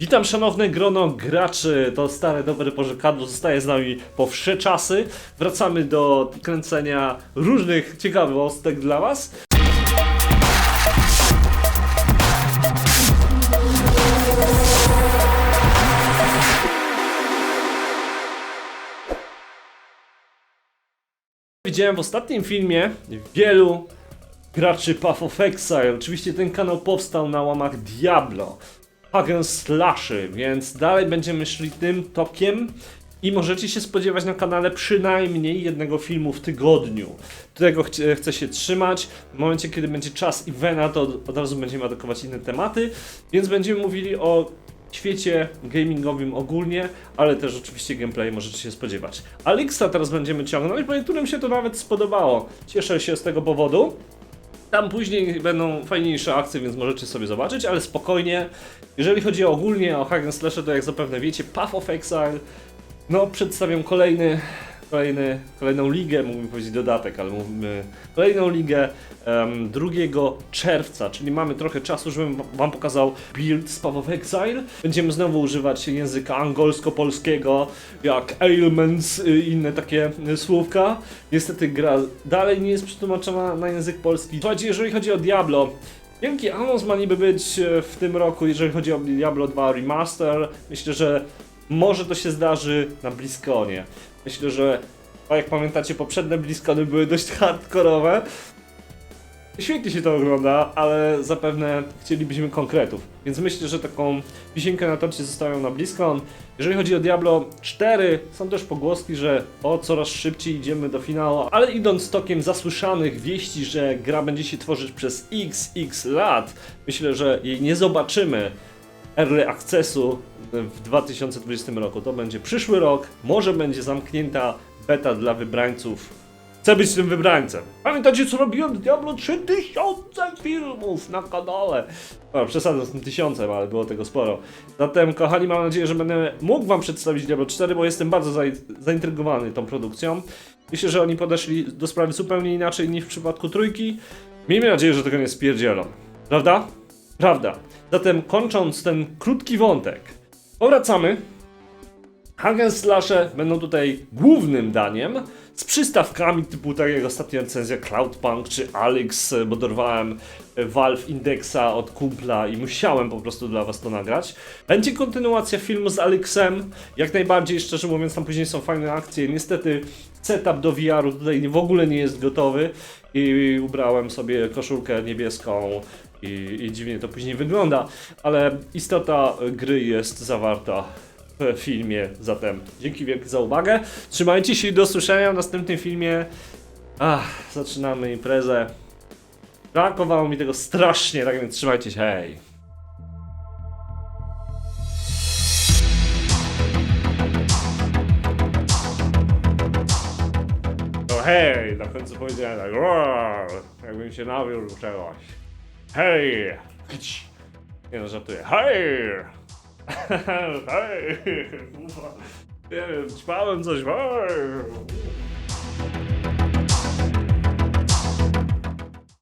Witam szanowne grono graczy, to stare dobre pożekadło zostaje z nami po wsze czasy. Wracamy do kręcenia różnych ciekawostek dla was. Widziałem w ostatnim filmie wielu graczy Path of Exile. Oczywiście ten kanał powstał na łamach Diablo. Hagen Slashy, więc dalej będziemy szli tym tokiem i możecie się spodziewać na kanale przynajmniej jednego filmu w tygodniu. Którego chcie- chcę się trzymać. W momencie, kiedy będzie czas Ivena, to od- od razu będziemy atakować inne tematy, więc będziemy mówili o świecie gamingowym ogólnie, ale też oczywiście gameplay możecie się spodziewać. Alixa teraz będziemy ciągnąć, bo niektórym się to nawet spodobało. Cieszę się z tego powodu. Tam później będą fajniejsze akcje, więc możecie sobie zobaczyć, ale spokojnie. Jeżeli chodzi ogólnie o and Slash, to jak zapewne wiecie, Path of Exile, no przedstawiam kolejny, kolejny, kolejną ligę, mógłbym powiedzieć dodatek, ale mówimy kolejną ligę em, 2 czerwca, czyli mamy trochę czasu, żebym wam pokazał build z Path of Exile. Będziemy znowu używać języka angolsko-polskiego, jak ailments i inne takie słówka. Niestety gra dalej nie jest przetłumaczona na język polski. Słuchajcie, jeżeli chodzi o Diablo, Wielki anons ma niby być e, w tym roku, jeżeli chodzi o Diablo 2 Remaster. Myślę, że może to się zdarzy na Bliskonie. Myślę, że jak pamiętacie, poprzednie Bliskony były dość hardkorowe. Świetnie się to ogląda, ale zapewne chcielibyśmy konkretów. Więc myślę, że taką wisienkę na torcie zostawiam na Bliskon. Jeżeli chodzi o Diablo 4, są też pogłoski, że o coraz szybciej idziemy do finału, ale idąc tokiem zasłyszanych wieści, że gra będzie się tworzyć przez XX lat, myślę, że jej nie zobaczymy early accessu w 2020 roku. To będzie przyszły rok, może będzie zamknięta beta dla wybrańców. Chcę być tym wybrańcem. Pamiętacie co robiłem w Diablo 3000 filmów na kanale? No, przesadzam z tym tysiącem, ale było tego sporo. Zatem, kochani, mam nadzieję, że będę mógł wam przedstawić Diablo 4, bo jestem bardzo za zaintrygowany tą produkcją. Myślę, że oni podeszli do sprawy zupełnie inaczej niż w przypadku trójki. Miejmy nadzieję, że tego nie spierdzielą. Prawda? Prawda. Zatem, kończąc ten krótki wątek, powracamy Hagen Slasze będą tutaj głównym daniem, z przystawkami typu tak jak ostatnia recenzja Cloudpunk czy Alex, bo dorwałem Valve Indexa od kumpla i musiałem po prostu dla was to nagrać. Będzie kontynuacja filmu z Alexem, jak najbardziej, szczerze mówiąc, tam później są fajne akcje. Niestety setup do VR-u tutaj w ogóle nie jest gotowy i ubrałem sobie koszulkę niebieską i, i dziwnie to później wygląda, ale istota gry jest zawarta w filmie. Zatem dzięki wielkie za uwagę. Trzymajcie się i do usłyszenia w następnym filmie. Ach, zaczynamy imprezę. Brakowało mi tego strasznie, tak więc trzymajcie się, hej. No hej, na końcu powiedziałem tak, jakbym się nawiózł czegoś. Hej! Nie no, żartuję. Hej! Hej! Kurwa. Nie wiem, ćpałem coś. Hej!